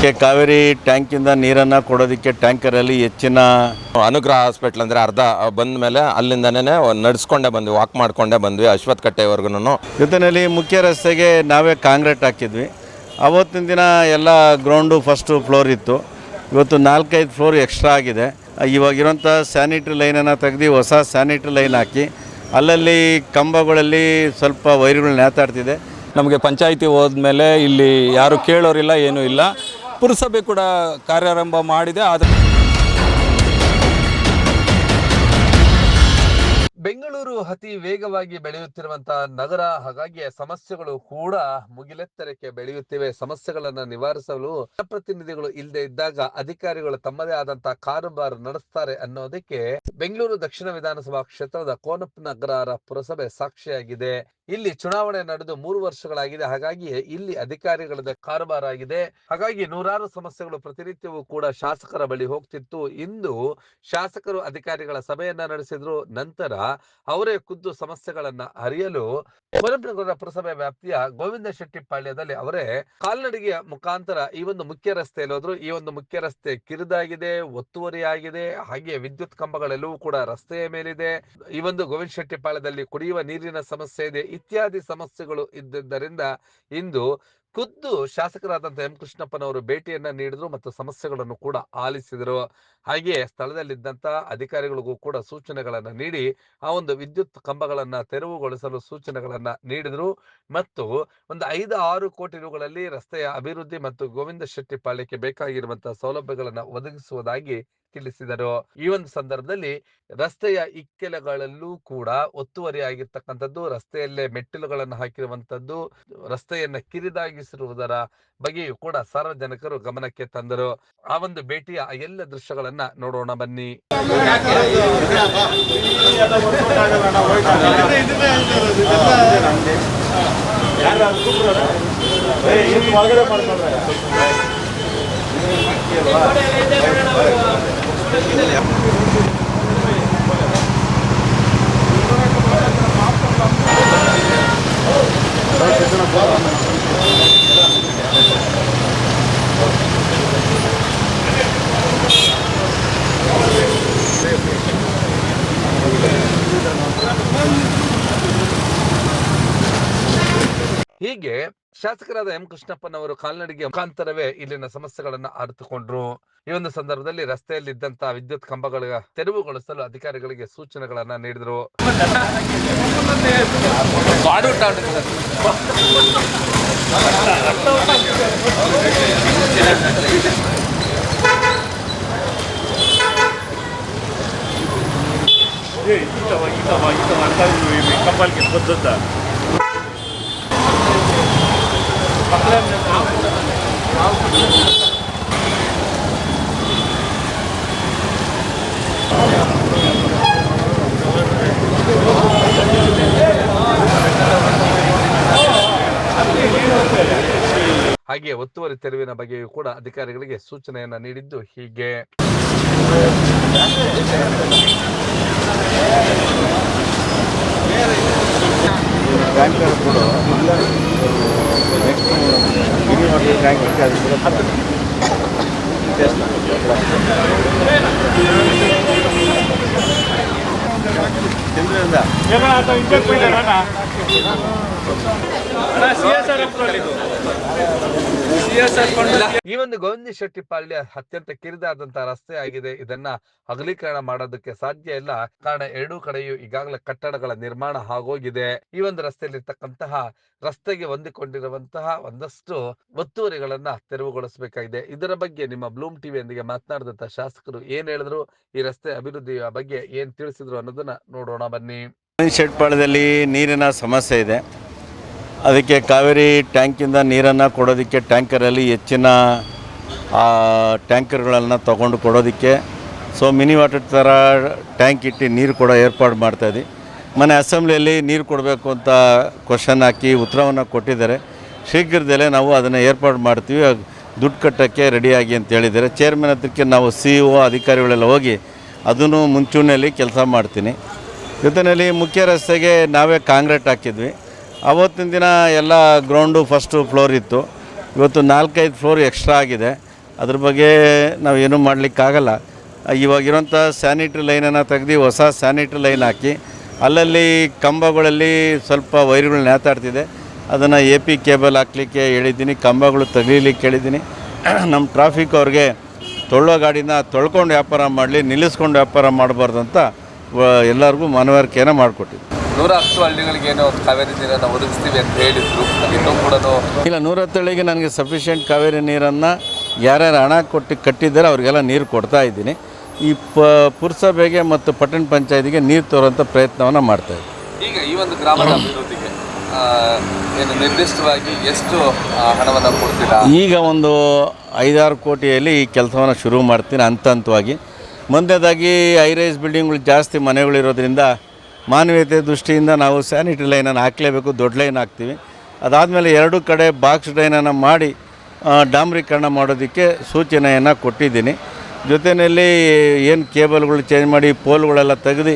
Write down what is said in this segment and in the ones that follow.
ಅದಕ್ಕೆ ಕಾವೇರಿ ಟ್ಯಾಂಕಿಂದ ನೀರನ್ನು ಕೊಡೋದಕ್ಕೆ ಟ್ಯಾಂಕರಲ್ಲಿ ಹೆಚ್ಚಿನ ಅನುಗ್ರಹ ಹಾಸ್ಪಿಟ್ಲ್ ಅಂದರೆ ಅರ್ಧ ಬಂದ ಮೇಲೆ ಅಲ್ಲಿಂದನೇ ನಡ್ಸ್ಕೊಂಡೇ ಬಂದ್ವಿ ವಾಕ್ ಮಾಡ್ಕೊಂಡೇ ಬಂದ್ವಿ ಅಶ್ವತ್ಥ ಕಟ್ಟೆವರೆಗೂ ಜೊತೆಯಲ್ಲಿ ಮುಖ್ಯ ರಸ್ತೆಗೆ ನಾವೇ ಕಾಂಕ್ರೀಟ್ ಹಾಕಿದ್ವಿ. ಅವತ್ತಿನ ದಿನ ಎಲ್ಲ ಗ್ರೌಂಡು ಫಸ್ಟು ಫ್ಲೋರ್ ಇತ್ತು. ಇವತ್ತು ನಾಲ್ಕೈದು ಫ್ಲೋರ್ ಎಕ್ಸ್ಟ್ರಾ ಆಗಿದೆ. ಇವಾಗಿರೋಂಥ ಸ್ಯಾನಿಟ್ರಿ ಲೈನನ್ನು ತೆಗೆದು ಹೊಸ ಸ್ಯಾನಿಟ್ರಿ ಲೈನ್ ಹಾಕಿ ಅಲ್ಲಲ್ಲಿ ಕಂಬಗಳಲ್ಲಿ ಸ್ವಲ್ಪ ವೈರ್ಗಳು ನೇತಾಡ್ತಿದೆ. ನಮಗೆ ಪಂಚಾಯಿತಿ ಹೋದ್ಮೇಲೆ ಇಲ್ಲಿ ಯಾರು ಕೇಳೋರಿಲ್ಲ ಏನೂ ಇಲ್ಲ. ಪುರಸಭೆ ಕೂಡ ಕಾರ್ಯಾರಂಭ ಮಾಡಿದೆ ಆದರೆ ಬೆಂಗಳೂರು ಅತಿ ವೇಗವಾಗಿ ಬೆಳೆಯುತ್ತಿರುವಂತಹ ನಗರ, ಹಾಗಾಗಿ ಸಮಸ್ಯೆಗಳು ಕೂಡ ಮುಗಿಲೆತ್ತರಕ್ಕೆ ಬೆಳೆಯುತ್ತಿವೆ. ಸಮಸ್ಯೆಗಳನ್ನ ನಿವಾರಿಸಲು ಜನಪ್ರತಿನಿಧಿಗಳು ಇಲ್ಲದೆ ಇದ್ದಾಗ ಅಧಿಕಾರಿಗಳು ತಮ್ಮದೇ ಆದಂತಹ ಕಾರುಬಾರು ನಡೆಸ್ತಾರೆ ಅನ್ನೋದಕ್ಕೆ ಬೆಂಗಳೂರು ದಕ್ಷಿಣ ವಿಧಾನಸಭಾ ಕ್ಷೇತ್ರದ ಕೋನಪ್ಪ ನಗರ ಪುರಸಭೆ ಸಾಕ್ಷಿಯಾಗಿದೆ. ಇಲ್ಲಿ ಚುನಾವಣೆ ನಡೆದು ಮೂರು ವರ್ಷಗಳಾಗಿದೆ. ಹಾಗಾಗಿ ಇಲ್ಲಿ ಅಧಿಕಾರಿಗಳದ ಕಾರುಬಾರಾಗಿದೆ ಹಾಗಾಗಿ ನೂರಾರು ಸಮಸ್ಯೆಗಳು ಪ್ರತಿನಿತ್ಯವೂ ಕೂಡ ಶಾಸಕರ ಬಳಿ ಹೋಗ್ತಿತ್ತು. ಇಂದು ಶಾಸಕರು ಅಧಿಕಾರಿಗಳ ಸಭೆಯನ್ನ ನಡೆಸಿದ್ರು. ನಂತರ ಅವರೇ ಖುದ್ದು ಸಮಸ್ಯೆಗಳನ್ನ ಅರಿಯಲು ಕೋನಂಪನಗರ ಪುರಸಭೆ ವ್ಯಾಪ್ತಿಯ ಗೋವಿಂದ ಶೆಟ್ಟಿ ಪಾಳ್ಯದಲ್ಲಿ ಅವರೇ ಕಾಲ್ನಡಿಗೆಯ ಮುಖಾಂತರ ಈ ಒಂದು ಮುಖ್ಯ ರಸ್ತೆಯಲ್ಲಿ ಹೋದ್ರು. ಈ ಒಂದು ಮುಖ್ಯ ರಸ್ತೆ ಕಿರಿದಾಗಿದೆ, ಒತ್ತುವರಿ ಆಗಿದೆ. ಹಾಗೆ ವಿದ್ಯುತ್ ಕಂಬಗಳೆಲ್ಲವೂ ಕೂಡ ರಸ್ತೆಯ ಮೇಲಿದೆ. ಈ ಒಂದು ಗೋವಿಂದ ಶೆಟ್ಟಿ ಪಾಳ್ಯದಲ್ಲಿ ಕುಡಿಯುವ ನೀರಿನ ಸಮಸ್ಯೆ ಇದೆ. ಇತ್ಯಾದಿ ಸಮಸ್ಯೆಗಳು ಇದ್ದಿದ್ದರಿಂದ ಇಂದು ಖುದ್ದು ಶಾಸಕರಾದಂತಹ ಎಂ ಕೃಷ್ಣಪ್ಪನವರು ಭೇಟಿಯನ್ನ ನೀಡಿದ್ರು ಮತ್ತು ಸಮಸ್ಯೆಗಳನ್ನು ಕೂಡ ಆಲಿಸಿದರು. ಹಾಗೆಯೇ ಸ್ಥಳದಲ್ಲಿದ್ದಂಥ ಅಧಿಕಾರಿಗಳಿಗೂ ಕೂಡ ಸೂಚನೆಗಳನ್ನ ನೀಡಿ, ಆ ಒಂದು ವಿದ್ಯುತ್ ಕಂಬಗಳನ್ನ ತೆರವುಗೊಳಿಸಲು ಸೂಚನೆಗಳನ್ನ ನೀಡಿದ್ರು. ಮತ್ತು ಒಂದು ಐದು ಆರು ಕೋಟಿ ರುಗಳಲ್ಲಿ ರಸ್ತೆಯ ಅಭಿವೃದ್ಧಿ ಮತ್ತು ಗೋವಿಂದ ಶೆಟ್ಟಿ ಪಾಳ್ಯಕ್ಕೆ ಬೇಕಾಗಿರುವಂತಹ ಸೌಲಭ್ಯಗಳನ್ನ ಒದಗಿಸುವುದಾಗಿ ತಿಳಿಸಿದರು. ಈ ಒಂದು ಸಂದರ್ಭದಲ್ಲಿ ರಸ್ತೆಯ ಇಕ್ಕೆಲಗಳಲ್ಲೂ ಕೂಡ ಒತ್ತುವರಿ ಆಗಿರ್ತಕ್ಕಂಥದ್ದು ರಸ್ತೆಯಲ್ಲೇ ಮೆಟ್ಟಿಲುಗಳನ್ನು ಹಾಕಿರುವಂತದ್ದು ರಸ್ತೆಯನ್ನ ಕಿರಿದಾಗಿಸಿರುವುದರ ಬಗ್ಗೆಯೂ ಕೂಡ ಸಾರ್ವಜನಿಕರು ಗಮನಕ್ಕೆ ತಂದರು. ಆ ಒಂದು ಭೇಟಿಯ ಎಲ್ಲ ದೃಶ್ಯಗಳನ್ನ ನೋಡೋಣ ಬನ್ನಿ. ಹೀಗೆ ಶಾಸಕರಾದ ಎಂ ಕೃಷ್ಣಪ್ಪನವರು ಕಾಲ್ನಡಿಗೆ ಮುಖಾಂತರವೇ ಇಲ್ಲಿನ ಸಮಸ್ಯೆಗಳನ್ನ ಅರಿತುಕೊಂಡ್ರು ಈ ಒಂದು ಸಂದರ್ಭದಲ್ಲಿ ರಸ್ತೆಯಲ್ಲಿ ಇದ್ದಂತಹ ವಿದ್ಯುತ್ ಕಂಬಗಳ ತೆರವುಗೊಳಿಸಲು ಅಧಿಕಾರಿಗಳಿಗೆ ಸೂಚನೆಗಳನ್ನ ನೀಡಿದ್ರು ಹಾಗೆ ಒತ್ತುವರಿ ತೆರವಿನ ಬಗ್ಗೆಯೂ ಕೂಡ ಅಧಿಕಾರಿಗಳಿಗೆ ಸೂಚನೆಯನ್ನ ನೀಡಿದ್ದು ಹೀಗೆ. ಟ್ಯಾಂಕಿಗೆ ಅದು ಕೂಡ ಚಂದ್ರದಿಂದ ಈ ಒಂದು ಗೋವಿಂದ ಶೆಟ್ಟಿ ಪಾಳ್ಯ ಅತ್ಯಂತ ಕಿರಿದಾದಂತಹ ರಸ್ತೆ ಆಗಿದೆ. ಇದನ್ನ ಅಗಲೀಕರಣ ಮಾಡೋದಕ್ಕೆ ಸಾಧ್ಯ ಇಲ್ಲ. ಕಾರಣ ಎರಡೂ ಕಡೆಯೂ ಈಗಾಗಲೇ ಕಟ್ಟಡಗಳ ನಿರ್ಮಾಣ ಆಗೋಗಿದೆ. ಈ ಒಂದು ರಸ್ತೆಯಲ್ಲಿರ್ತಕ್ಕಂತಹ ರಸ್ತೆಗೆ ಹೊಂದಿಕೊಂಡಿರುವಂತಹ ಒಂದಷ್ಟು ಒತ್ತುವರಿಗಳನ್ನ ತೆರವುಗೊಳಿಸಬೇಕಾಗಿದೆ. ಇದರ ಬಗ್ಗೆ ನಿಮ್ಮ ಬ್ಲೂಮ್ ಟಿವಿಯೊಂದಿಗೆ ಮಾತನಾಡಿದಂತಹ ಶಾಸಕರು ಏನ್ ಹೇಳಿದ್ರು? ಈ ರಸ್ತೆ ಅಭಿವೃದ್ಧಿಯ ಬಗ್ಗೆ ಏನ್ ತಿಳಿಸಿದ್ರು ಅನ್ನೋದನ್ನ ನೋಡೋಣ ಬನ್ನಿ. ಶೆಟ್ಪಾಳ್ಯದಲ್ಲಿ ನೀರಿನ ಸಮಸ್ಯೆ ಇದೆ. ಅದಕ್ಕೆ ಕಾವೇರಿ ಟ್ಯಾಂಕಿಂದ ನೀರನ್ನು ಕೊಡೋದಕ್ಕೆ ಟ್ಯಾಂಕರಲ್ಲಿ ಹೆಚ್ಚಿನ ಟ್ಯಾಂಕರ್ಗಳನ್ನು ತಗೊಂಡು ಕೊಡೋದಕ್ಕೆ. ಸೊ ಮಿನಿ ವಾಟರ್ ಥರ ಟ್ಯಾಂಕ್ ಇಟ್ಟು ನೀರು ಕೂಡ ಏರ್ಪಾಡು ಮಾಡ್ತಾಯಿದ್ವಿ ಮನೆ ಅಸೆಂಬ್ಲಿಯಲ್ಲಿ ನೀರು ಕೊಡಬೇಕು ಅಂತ ಕ್ವಶನ್ ಹಾಕಿ ಉತ್ತರವನ್ನು ಕೊಟ್ಟಿದ್ದಾರೆ. ಶೀಘ್ರದಲ್ಲೇ ನಾವು ಅದನ್ನು ಏರ್ಪಾಡು ಮಾಡ್ತೀವಿ. ದುಡ್ಡು ಕಟ್ಟೋಕ್ಕೆ ರೆಡಿಯಾಗಿ ಅಂತ ಹೇಳಿದ್ದಾರೆ. ಚೇರ್ಮನ್ ಹತ್ರಕ್ಕೆ ನಾವು ಸಿ ಒ ಅಧಿಕಾರಿಗಳೆಲ್ಲ ಹೋಗಿ ಅದನ್ನು ಮುಂಚೂಣಿಯಲ್ಲಿ ಕೆಲಸ ಮಾಡ್ತೀನಿ. ಜೊತೆಯಲ್ಲಿ ಮುಖ್ಯ ರಸ್ತೆಗೆ ನಾವೇ ಕಾಂಕ್ರೀಟ್ ಹಾಕಿದ್ವಿ. ಅವತ್ತಿನ ದಿನ ಎಲ್ಲ ಗ್ರೌಂಡು ಫಸ್ಟು ಫ್ಲೋರ್ ಇತ್ತು. ಇವತ್ತು ನಾಲ್ಕೈದು ಫ್ಲೋರ್ ಎಕ್ಸ್ಟ್ರಾ ಆಗಿದೆ. ಅದ್ರ ಬಗ್ಗೆ ನಾವು ಏನೂ ಮಾಡಲಿಕ್ಕಾಗಲ್ಲ ಇವಾಗಿರೋಂಥ ಸ್ಯಾನಿಟ್ರಿ ಲೈನನ್ನು ತೆಗೆದು ಹೊಸ ಸ್ಯಾನಿಟ್ರಿ ಲೈನ್ ಹಾಕಿ, ಅಲ್ಲಲ್ಲಿ ಕಂಬಗಳಲ್ಲಿ ಸ್ವಲ್ಪ ವೈರ್ಗಳು ನೇತಾಡ್ತಿದೆ. ಅದನ್ನು ಎ ಪಿ ಕೇಬಲ್ ಹಾಕ್ಲಿಕ್ಕೆ ಹೇಳಿದ್ದೀನಿ, ಕಂಬಗಳು ತೆಗೀಲಿಕ್ಕೆ ಹೇಳಿದ್ದೀನಿ. ನಮ್ಮ ಟ್ರಾಫಿಕ್ ಅವ್ರಿಗೆ ತೊಳ್ಳೋ ಗಾಡಿನ ತೊಳ್ಕೊಂಡು ವ್ಯಾಪಾರ ಮಾಡಲಿ, ನಿಲ್ಲಿಸ್ಕೊಂಡು ವ್ಯಾಪಾರ ಮಾಡಬಾರ್ದು ಅಂತ ಎಲ್ಲರಿಗೂ ಮನವರಿಕೆಯನ್ನು ಮಾಡಿಕೊಟ್ಟಿದ್ವಿ ನೂರ ಹತ್ತು ಹಳ್ಳಿಗಳಿಗೆ ಏನೋ ಕಾವೇರಿ ನೀರನ್ನು ಒದಗಿಸ್ತೀವಿ ಅಂತ ಹೇಳಿದ್ರು. ಇನ್ನೂ ಕೂಡ ಇಲ್ಲ ಹಳ್ಳಿಗೆ ನನಗೆ ಸಫಿಷಿಯೆಂಟ್ ಕಾವೇರಿ ನೀರನ್ನು ಯಾರ್ಯಾರು ಹಣ ಕೊಟ್ಟು ಕಟ್ಟಿದ್ದಾರೆ ಅವರಿಗೆಲ್ಲ ನೀರು ಕೊಡ್ತಾ ಇದ್ದೀನಿ. ಈ ಪ ಪುರಸಭೆಗೆ ಮತ್ತು ಪಟ್ಟಣ ಪಂಚಾಯತಿಗೆ ನೀರು ತೋರೋಂಥ ಪ್ರಯತ್ನವನ್ನು ಮಾಡ್ತಾ ಇದ್ದೀನಿ. ಈಗ ಈ ಒಂದು ಗ್ರಾಮದ ಅಭಿವೃದ್ಧಿಗೆ ಏನು ನಿರ್ದಿಷ್ಟವಾಗಿ ಎಷ್ಟು ಹಣವನ್ನು ಕೊಡ್ತೀರಾ? ಈಗ ಒಂದು ಐದಾರು ಕೋಟಿಯಲ್ಲಿ ಈ ಕೆಲಸವನ್ನು ಶುರು ಮಾಡ್ತೀನಿ ಹಂತ ಹಂತವಾಗಿ ಮುಂದೆದಾಗಿ ಹೈ ರೈಸ್ ಬಿಲ್ಡಿಂಗ್ಗಳು ಜಾಸ್ತಿ ಮನೆಗಳಿರೋದ್ರಿಂದ ಮಾನವೀಯತೆ ದೃಷ್ಟಿಯಿಂದ ನಾವು ಸ್ಯಾನಿಟರಿ ಲೈನನ್ನು ಹಾಕಲೇಬೇಕು, ದೊಡ್ಡ ಲೈನ್ ಹಾಕ್ತೀವಿ. ಅದಾದಮೇಲೆ ಎರಡು ಕಡೆ ಬಾಕ್ಸ್ ಲೈನನ್ನು ಮಾಡಿ ಡಾಂಬ್ರೀಕರಣ ಡಾಂಬರೀಕರಣ ಮಾಡೋದಕ್ಕೆ ಸೂಚನೆಯನ್ನು ಕೊಟ್ಟಿದ್ದೀನಿ. ಜೊತೆಯಲ್ಲಿ ಏನು ಕೇಬಲ್ಗಳು ಚೇಂಜ್ ಮಾಡಿ ಪೋಲ್ಗಳೆಲ್ಲ ತೆಗೆದು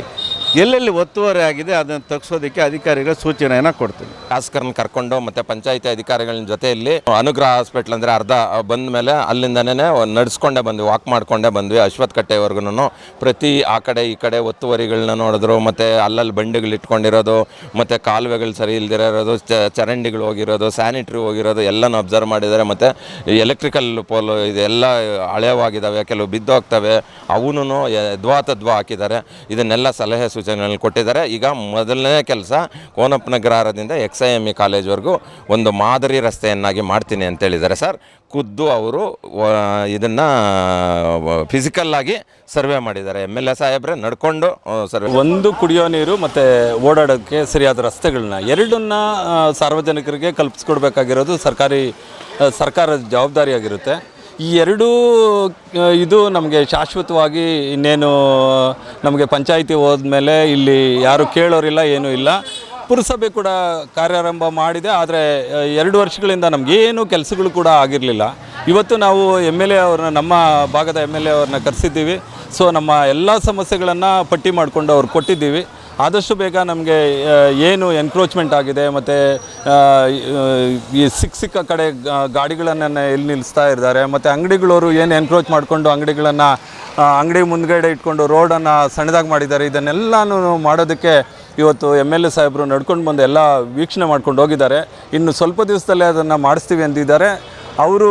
ಎಲ್ಲೆಲ್ಲಿ ಒತ್ತುವರಿ ಆಗಿದೆ ಅದನ್ನು ತಗ್ಸೋದಕ್ಕೆ ಅಧಿಕಾರಿಗಳ ಸೂಚನೆಯನ್ನು ಕೊಡ್ತೀನಿ. ಶಾಸಕರನ್ನ ಕರ್ಕೊಂಡು ಮತ್ತೆ ಪಂಚಾಯಿತಿ ಅಧಿಕಾರಿಗಳ ಜೊತೆಯಲ್ಲಿ ಅನುಗ್ರಹ ಹಾಸ್ಪಿಟ್ಲ್ ಅಂದರೆ ಅರ್ಧ ಬಂದ ಮೇಲೆ ಅಲ್ಲಿಂದನೇ ನಡೆಸ್ಕೊಂಡೇ ಬಂದ್ವಿ ವಾಕ್ ಮಾಡ್ಕೊಂಡೇ ಬಂದ್ವಿ. ಅಶ್ವತ್ಥ ಕಟ್ಟೆವರೆಗೂ ಪ್ರತಿ ಆ ಕಡೆ ಈ ಕಡೆ ಒತ್ತುವರಿಗಳನ್ನ ನೋಡಿದ್ರು, ಮತ್ತು ಅಲ್ಲಲ್ಲಿ ಬಂಡಿಗಳು ಇಟ್ಕೊಂಡಿರೋದು, ಮತ್ತು ಕಾಲುವೆಗಳು ಸರಿ ಇಲ್ದಿರೋದು ಇರೋದು ಚರಂಡಿಗಳು ಹೋಗಿರೋದು ಸ್ಯಾನಿಟ್ರಿ ಹೋಗಿರೋದು ಎಲ್ಲನೂ ಅಬ್ಸರ್ವ್ ಮಾಡಿದ್ದಾರೆ, ಮತ್ತು ಎಲೆಕ್ಟ್ರಿಕಲ್ ಪೋಲು ಇದೆಲ್ಲ ಹಳೆಯವಾಗಿದ್ದಾವೆ ಕೆಲವು ಬಿದ್ದೋಗ್ತವೆ ಅವನು ದ್ವಾ ತದ್ವಾ ಹಾಕಿದ್ದಾರೆ. ಇದನ್ನೆಲ್ಲ ಸಲಹೆ ಸೂಚನೆಗಳು ಕೊಟ್ಟಿದ್ದಾರೆ. ಈಗ ಮೊದಲನೇ ಕೆಲಸ ಕೋನಪ್ಪನಗರದಿಂದ ಎಕ್ಸ್ ಐ ಎಂ ಇ ಕಾಲೇಜ್ವರೆಗೂ ಒಂದು ಮಾದರಿ ರಸ್ತೆಯನ್ನಾಗಿ ಮಾಡ್ತೀನಿ ಅಂತೇಳಿದ್ದಾರೆ ಸರ್. ಖುದ್ದು ಅವರು ಇದನ್ನು ಫಿಸಿಕಲ್ಲಾಗಿ ಸರ್ವೆ ಮಾಡಿದ್ದಾರೆ. ಎಂ ಎಲ್ ಎ ಸಾಹೇಬ್ರೆ, ನಡ್ಕೊಂಡು ಸರ್ವೆ ಒಂದು ಕುಡಿಯೋ ನೀರು ಮತ್ತು ಓಡಾಡೋಕ್ಕೆ ಸರಿಯಾದ ರಸ್ತೆಗಳನ್ನ ಎರಡನ್ನ ಸಾರ್ವಜನಿಕರಿಗೆ ಕಲ್ಪಿಸ್ಕೊಡ್ಬೇಕಾಗಿರೋದು ಸರ್ಕಾರಿ ಸರ್ಕಾರದ ಜವಾಬ್ದಾರಿಯಾಗಿರುತ್ತೆ. ಈ ಎರಡೂ ಇದು ನಮಗೆ ಶಾಶ್ವತವಾಗಿ ಇನ್ನೇನು, ನಮಗೆ ಪಂಚಾಯಿತಿ ಹೋದ್ಮೇಲೆ ಇಲ್ಲಿ ಯಾರು ಕೇಳೋರಿಲ್ಲ, ಏನೂ ಇಲ್ಲ. ಪುರಸಭೆ ಕೂಡ ಕಾರ್ಯಾರಂಭ ಮಾಡಿದೆ, ಆದರೆ ಎರಡು ವರ್ಷಗಳಿಂದ ನಮಗೇನು ಕೆಲಸಗಳು ಕೂಡ ಆಗಿರಲಿಲ್ಲ. ಇವತ್ತು ನಾವು ಎಂ ಎಲ್ ಎ ಅವ್ರನ್ನ, ನಮ್ಮ ಭಾಗದ ಎಂ ಎಲ್ ಎ ಅವ್ರನ್ನ ಕರೆಸಿದ್ದೀವಿ. ಸೊ, ನಮ್ಮ ಎಲ್ಲ ಸಮಸ್ಯೆಗಳನ್ನು ಪಟ್ಟಿ ಮಾಡಿಕೊಂಡು ಅವ್ರು ಕೊಟ್ಟಿದ್ದೀವಿ. ಆದಷ್ಟು ಬೇಗ ನಮಗೆ ಏನು ಎನ್ಕ್ರೋಚ್ಮೆಂಟ್ ಆಗಿದೆ ಮತ್ತು ಈ ಸಿಕ್ಕ ಸಿಕ್ಕ ಕಡೆ ಗಾಡಿಗಳನ್ನು ಎಲ್ಲಿ ನಿಲ್ಲಿಸ್ತಾ ಇದ್ದಾರೆ, ಮತ್ತು ಅಂಗಡಿಗಳವರು ಏನು ಎನ್ಕ್ರೋಚ್ ಮಾಡಿಕೊಂಡು ಅಂಗಡಿಗಳನ್ನು ಅಂಗಡಿ ಮುಂದ್ಗಡೆ ಇಟ್ಕೊಂಡು ರೋಡನ್ನು ಸಣ್ಣದಾಗಿ ಮಾಡಿದ್ದಾರೆ, ಇದನ್ನೆಲ್ಲನೂ ಮಾಡೋದಕ್ಕೆ ಇವತ್ತು ಎಂ ಎಲ್ ಎ ಸಾಹೇಬರು ನಡ್ಕೊಂಡು ಬಂದು ಎಲ್ಲ ವೀಕ್ಷಣೆ ಮಾಡ್ಕೊಂಡು ಹೋಗಿದ್ದಾರೆ. ಇನ್ನು ಸ್ವಲ್ಪ ದಿವಸದಲ್ಲೇ ಅದನ್ನು ಮಾಡಿಸ್ತೀವಿ ಅಂದಿದ್ದಾರೆ. ಅವರು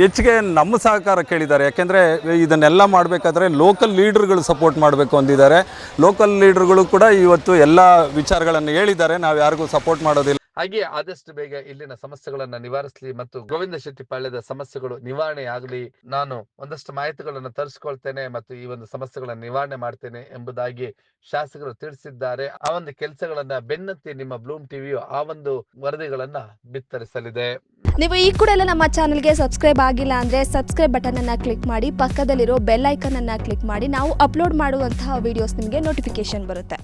ಹೆಚ್ಚಿಗೆ ನಮ್ಮ ಸಹಕಾರ ಕೇಳಿದ್ದಾರೆ. ಯಾಕೆಂದರೆ ಇದನ್ನೆಲ್ಲ ಮಾಡಬೇಕಾದ್ರೆ ಲೋಕಲ್ ಲೀಡರ್ಗಳು ಸಪೋರ್ಟ್ ಮಾಡಬೇಕು ಅಂದಿದ್ದಾರೆ. ಲೋಕಲ್ ಲೀಡರ್ಗಳು ಕೂಡ ಇವತ್ತು ಎಲ್ಲ ವಿಚಾರಗಳನ್ನು ಹೇಳಿದ್ದಾರೆ. ನಾವು ಯಾರಿಗೂ ಸಪೋರ್ಟ್ ಮಾಡೋದಿಲ್ಲ. ಹಾಗೆ ಆದಷ್ಟು ಬೇಗ ಇಲ್ಲಿನ ಸಮಸ್ಯೆಗಳನ್ನ ನಿವಾರಿಸಲಿ ಮತ್ತು ಗೋವಿಂದ ಶೆಟ್ಟಿ ಪಾಳ್ಯದ ಸಮಸ್ಯೆಗಳು ನಿವಾರಣೆ ಆಗಲಿ. ನಾನು ಒಂದಷ್ಟು ಮಾಹಿತಿಗಳನ್ನು ತರಿಸ್ಕೊಳ್ತೇನೆ ಮತ್ತು ಈ ಒಂದು ಸಮಸ್ಯೆಗಳನ್ನ ನಿವಾರಣೆ ಮಾಡ್ತೇನೆ ಎಂಬುದಾಗಿ ಶಾಸಕರು ತಿಳಿಸಿದ್ದಾರೆ. ಆ ಒಂದು ಕೆಲಸಗಳನ್ನ ಬೆನ್ನತ್ತಿ ನಿಮ್ಮ ಬ್ಲೂಮ್ ಟಿವಿಯು ಆ ಒಂದು ವರದಿಗಳನ್ನ ಬಿತ್ತರಿಸಲಿದೆ. ನೀವು ಈ ಕೂಡ ಎಲ್ಲ ನಮ್ಮ ಚಾನೆಲ್ಗೆ ಸಬ್ಸ್ಕ್ರೈಬ್ ಆಗಿಲ್ಲ ಅಂದ್ರೆ ಸಬ್ಸ್ಕ್ರೈಬ್ ಬಟನ್ ಅನ್ನ ಕ್ಲಿಕ್ ಮಾಡಿ, ಪಕ್ಕದಲ್ಲಿರೋ ಬೆಲ್ ಐಕನ್ ಅನ್ನ ಕ್ಲಿಕ್ ಮಾಡಿ, ನಾವು ಅಪ್ಲೋಡ್ ಮಾಡುವಂತಹ ವಿಡಿಯೋಸ್ ನಿಮಗೆ ನೋಟಿಫಿಕೇಶನ್ ಬರುತ್ತೆ.